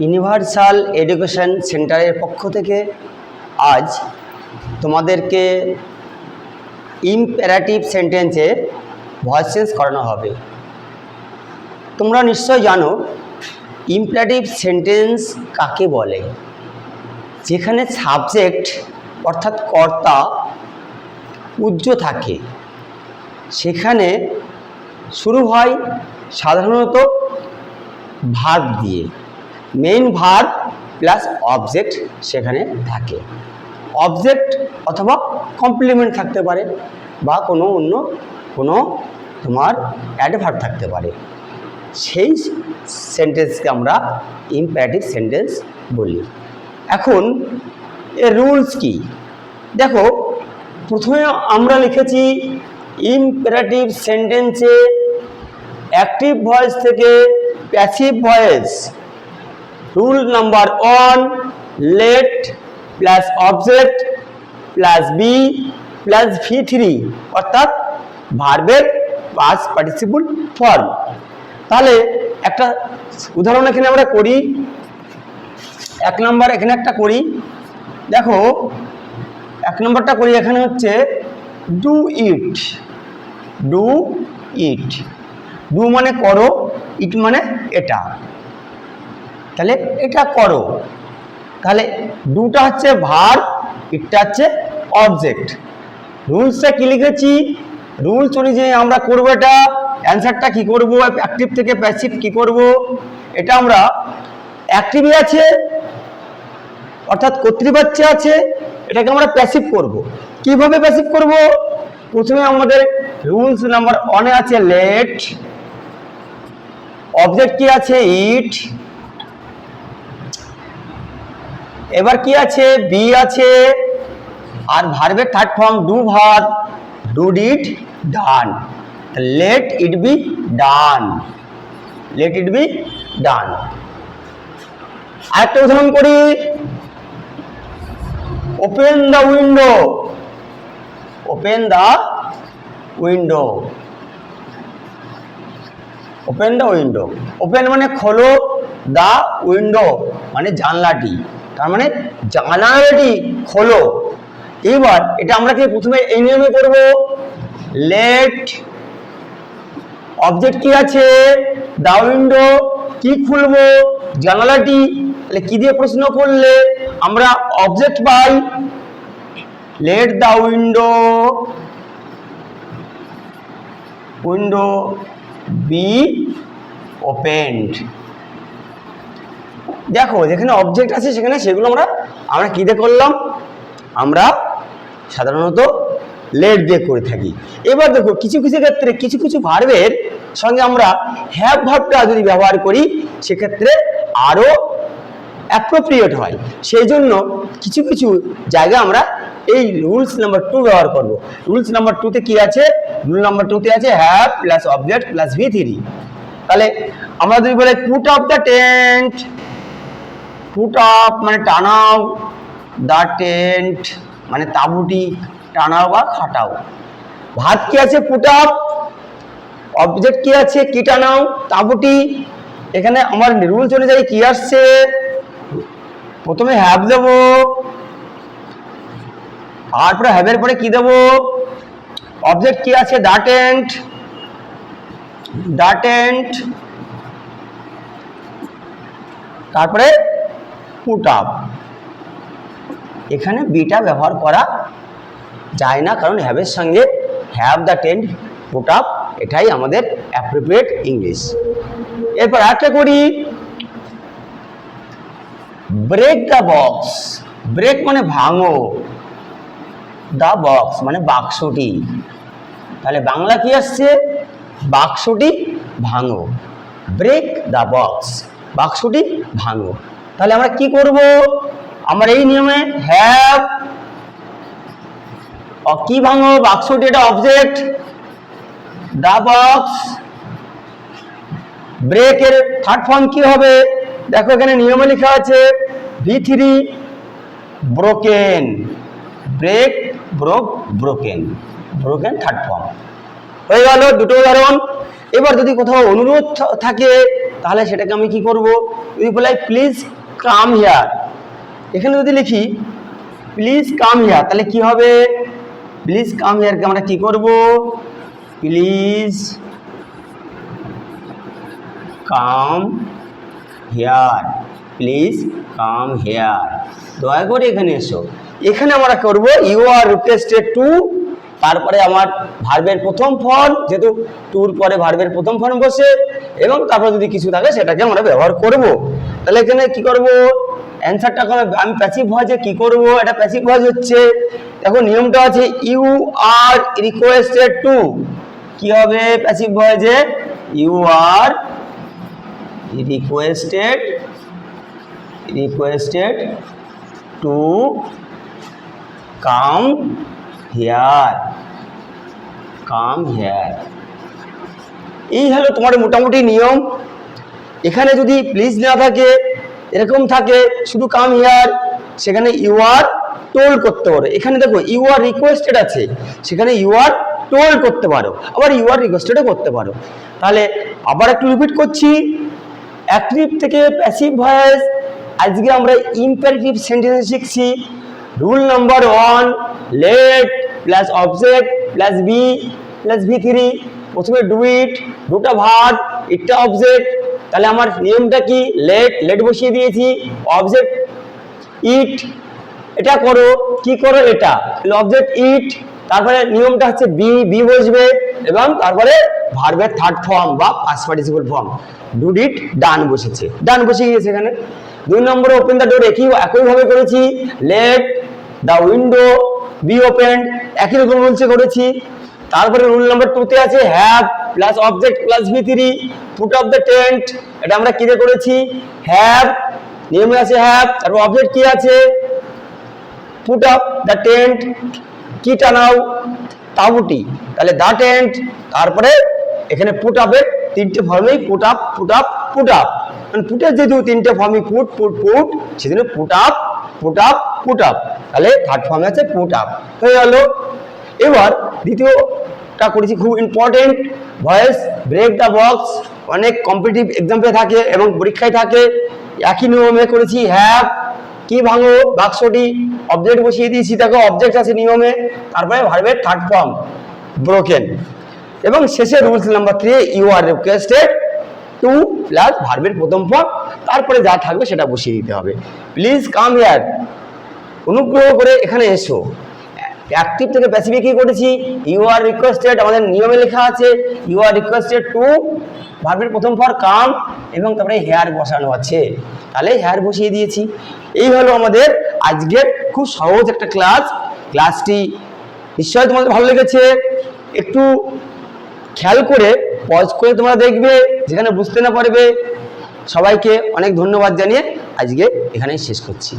Universal education সেন্টারের পক্ষ থেকে আজ তোমাদেরকে ইম্পারেটিভ সেন্টেন্সে ভয়েস চেঞ্জ করানো হবে। তোমরা নিশ্চয় জানো ইম্পারেটিভ সেন্টেন্স কাকে বলে? যেখানে সাবজেক্ট অর্থাৎ কর্তা উজ্জ্ব থাকে। সেখানে শুরু হয় সাধারণত ভার্ব দিয়ে। মেইন ভার্ব প্লাস অবজেক্ট সেখানে থাকে। অবজেক্ট অথবা কমপ্লিমেন্ট থাকতে পারে বা কোনো অন্য কোনো তোমার অ্যাডভার্ব থাকতে পারে। সেই সেন্টেন্সকে আমরা ইম্প্যারেটিভ সেন্টেন্স বলি। এখন এর রুলস কি? দেখো, প্রথমে আমরা লিখেছি ইম্পারেটিভ সেন্টেন্সে অ্যাক্টিভ ভয়েস থেকে passive voice rule number one let plus object plus be plus V three অর্থাৎ ভার্বের পাস পার্টিসিপুল ফর্ম তাহলে একটা উদাহরণ এখানে আমরা করি। এক নম্বর এখানে একটা করি। দেখো, এক নম্বরটা করি এখানে হচ্ছে do it do it do মানে করো ইট মানে এটা। তাহলে এটা করো। তাহলে দুটা হচ্ছে ভার ইটটা হচ্ছে অবজেক্ট রুলসটা কি লিখেছি? রুলস অনুযায়ী আমরা করব এটা। অ্যান্সারটা কি করব? অ্যাক্টিভ থেকে প্যাসিভ কি করব? এটা আমরা অ্যাক্টিভই আছে, অর্থাৎ কর্তৃপক্ষে আছে, এটাকে আমরা প্যাসিভ করব। কীভাবে প্যাসিভ করব? প্রথমে আমাদের রুলস নাম্বার ওয়ানে আছে লেট অবজেক্ট কি আছে? ইট এবার কি আছে? বি আছে। আর ভার্বের থার্ড ফর্ম ডু ভার। Do did done let it be done let it be done আরেকটা উদাহরণ করি। Open the window open the window open the window open মানে খোলো দ্য উইন্ডো মানে জানলাটি। তার মানে জানালাটি খোলো। এবার এটা আমরা কি প্রথমে এই নিয়মে করব? লেট অবজেক্ট কি আছে? দা উইন্ডো কি খুলবো? জানালাটি তাহলে কি দিয়ে প্রশ্ন করলে? আমরা object pi let the window window be opened দেখো, যেখানে অবজেক্ট আছে সেখানে সেগুলো আমরা আমরা কী দিয়ে করলাম? আমরা সাধারণত লেট দিয়ে করে থাকি। এবার দেখো, কিছু কিছু ক্ষেত্রে কিছু কিছু ভার্বের সঙ্গে আমরা হ্যাভ ভার্বটা যদি ব্যবহার করি, সেক্ষেত্রে আরও অ্যাপ্রোপ্রিয়েট হয়। সেই জন্য কিছু কিছু জায়গা আমরা এই রুলস নাম্বার টু ব্যবহার করব। রুলস নাম্বার টুতে কি আছে? রুল নাম্বার টুতে আছে have plus object plus V three তাহলে আমরা যদি বলে put off the tent put up মানে টানাও দ্য টেন্ট মানে তাঁবুটি টানাও বা খাটাও ভাত কি আছে ফুট আপ অবজেক্ট কি আছে? কি টানাও তাঁবুটি? এখানে আমার রুলস অনুযায়ী কি আসছে? প্রথমে হ্যাভ দেব। তারপরে হ্যাভের পরে কি দেব? অবজেক্ট কি আছে? দা টেন্ট দা টেন্ট তারপরে পুট আপ। এখানে বিটা ব্যবহার করা যায় না, কারণ হ্যাভের সঙ্গে have the tent put up, এটাই আমাদের অ্যাপ্রোপ্রিয়েট ইংলিশ এরপর একটা করি। ব্রেক দ্য বক্স ব্রেক মানে ভাঙো। দ্য বক্স মানে বাক্সটি। তাহলে বাংলা কি আসছে? বাক্সটি ভাঙো। ব্রেক দ্য বক্স বাক্সটি ভাঙো। তাহলে আমরা কি করব? আমরা এই নিয়মে হ্যাভ কি ভাঙো? বাক্সটি এটা অবজেক্ট দ্য বক্স ব্রেকের থার্ড ফর্ম কি হবে? দেখো এখানে নিয়মে লেখা আছে V three broken break broke broken broken third form হয়ে গেল দুটো উদাহরণ। এবার যদি কোথাও অনুরোধ থাকে, তাহলে সেটাকে আমি কি করব? যদি বলাই প্লিজ কাম হিয়ার এখানে যদি লিখি প্লিজ কাম হিয়ার তাহলে কি হবে? প্লিজ কাম হিয়ারকে আমরা কি করব? Please come here please come here দয়া করে এখানে এসো। এখানে আমরা করব ইউ আর রিকোয়েস্টেড টু তারপরে আমার ভার্বের প্রথম ফর্ম যেহেতু টুর পরে ভার্বের প্রথম ফর্ম বসে, এবং তারপরে যদি কিছু থাকে, সেটাকে আমরা ব্যবহার করব। তাহলে এখানে কি করব? অ্যান্সারটা হবে আমি প্যাসিভ ভয়েসে কি করব? এটা প্যাসিভ ভয়েস হচ্ছে। দেখো, নিয়মটা আছে ইউ আর রিকোয়েস্টেড টু কি হবে? Passive ভয়েসে you are requested requested to come here. Come here. এই হলো তোমার মোটামুটি নিয়ম। এখানে যদি প্লিজ না থাকে, এরকম থাকে, শুধু কাম হিয়ার সেখানে ইউ আর টোল করতে পারো। এখানে দেখো ইউ আর রিকোয়েস্টেড আছে, সেখানে ইউ আর টোল করতে পারো। আবার ইউ আর রিকোয়েস্টেডও করতে পারো। তাহলে আবার একটু রিপিট করছি। অ্যাক্টিভ থেকে প্যাসিভ ভয়েস, আজকে আমরা ইম্পারেটিভ সেন্টেন্স শিখছি। Rule number one let plus object plus be plus V three প্রথমে ডু ইট দুটা ভাগ, একটা অবজেক্ট তাহলে আমার নিয়মটা কি? লেট লেট বসিয়ে দিয়েছি। অবজেক্ট ইট এটা করো, কি করো এটা? অবজেক্ট ইট তারপরে নিয়মটা হচ্ছে বি বি বসবে এবং তারপরে ভার্বের থার্ড ফর্ম বা past participle form do it done বসেছে। ডান বসে গিয়েছে এখানে। দুই নম্বরে ওপেন দ্য ডোর একই একইভাবে করেছি। Let the window be open একই রকম বলছে করেছি। তারপরে রুল নাম্বার টুতে আছে have plus object plus V three put off the tent এটা আমরা কিরে করেছি? হ্যাভ নিয়মে আছে হ্যাভ তারপর অবজেক্ট কি আছে? পুট আপ দ্য টেন্ট কি টানাও? তাঁবুটি। তাহলে দ্য টেন্ট তারপরে এখানে পুট আপের তিনটে ফর্মেই put up put up put up মানে পুটের যেহেতু তিনটে ফর্মই পুট পুট পুট সেজন্য put up put up put up তাহলে থার্ড ফর্মে আছে পুট আপ হয়ে গেল এবার দ্বিতীয়টা করেছি খুব important voice break the box অনেক কম্পিটিটিভ এক্সাম্পলে থাকে এবং পরীক্ষায় থাকে। একই নিয়মে করেছি হ্যাভ কি ভাঙো বাক্সটি অবজেক্ট বসিয়ে দিয়েছি, দেখো অবজেক্ট আছে নিয়মে, তারপরে ভার্বের থার্ড ফর্ম ব্রোকেন এবং শেষে rules number three you are requested to plus ভার্বের প্রথম ফর্ম তারপরে যা থাকবে সেটা বসিয়ে দিতে হবে। প্লিজ কাম হিয়ার অনুগ্রহ করে এখানে এসো। অ্যাক্টিভ থেকে প্যাসিফিক কি করেছি? ইউ আর রিকোয়েস্টেড আমাদের নিয়মে লেখা আছে ইউ আর রিকোয়েস্টেড টু ভার্বের প্রথম ফর কাম এবং তারপরে হেয়ার বসানো আছে। তাহলে হেয়ার বসিয়ে দিয়েছি। এই হলো আমাদের আজকের খুব সহজ একটা ক্লাস ক্লাসটি নিশ্চয়ই তোমাদের ভালো লেগেছে। একটু খেয়াল করে পজ করে তোমরা দেখবে, যেখানে বুঝতে না পারবে। সবাইকে অনেক ধন্যবাদ জানিয়ে আজকে এখানেই শেষ করছি।